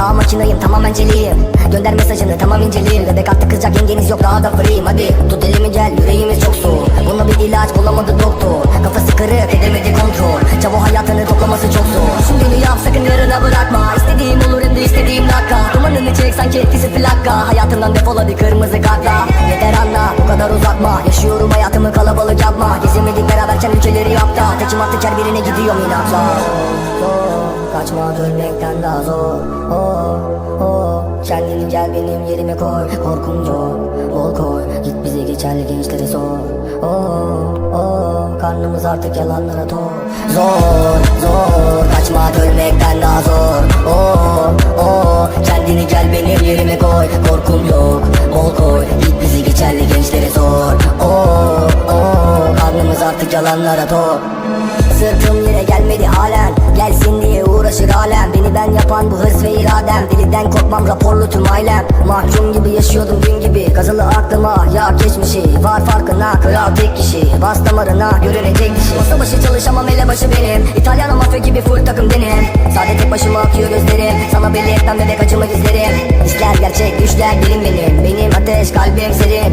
Aa makinayım tamamen celiyim Gönder mesajını tamam inceleyim Bebek artık kızacak yengeniz yok daha da free'yim Hadi tut elimi gel yüreğimiz çok soğuk. Buna bir ilaç bulamadı doktor. Kafası kırık edemedi kontrol. Çavo hayatını toplaması çok zor. Şimdi yap sakın yarına bırakma. İstediğim olur hem de istediğim dakika. Dumanını çek sanki etkisi plaka Hayatımdan defol hadi kırmızı kartla. Yeter anla bu kadar uzatma. Yaşıyorum hayatımı kalabalık yapma. Gezemedik beraberken ülkeleri yapta Tekim attı her birine gidiyorum inatla Zor, Kaçma ölmekten daha zor. Oh, oh. Kendini gel benim yerime koy. Korkum yok bol koy. Git bizi geçerli gençlere sor. Oh, oh. Karnımız artık yalanlara tor. Zor zor. Kaçma ölmekten daha zor. Oh, oh. Kendini gel benim yerime koy. Korkum yok. Bol koy. Git bizi geçerli gençlere sor. Oh, oh. Karnımız artık yalanlara tor. Sırtım yere gelmedi halen. Gelsin alem Beni ben yapan bu hırs ve iradem. Deliden korkmam raporlu tüm ailem. Mahkum gibi yaşıyordum dün gibi. Kazılı aklıma ya geçmişi. Var farkına kral tek kişi. Bas damarına görünecek dişi Masa başı çalışamam elebaşı benim. İtalyan mafya gibi full takım benim. Sade tek başıma akıyor gözlerim. Sana belli etmem bebek acımı gizlerim. İşler gerçek düşler dilim benim. Benim ateş kalbim serin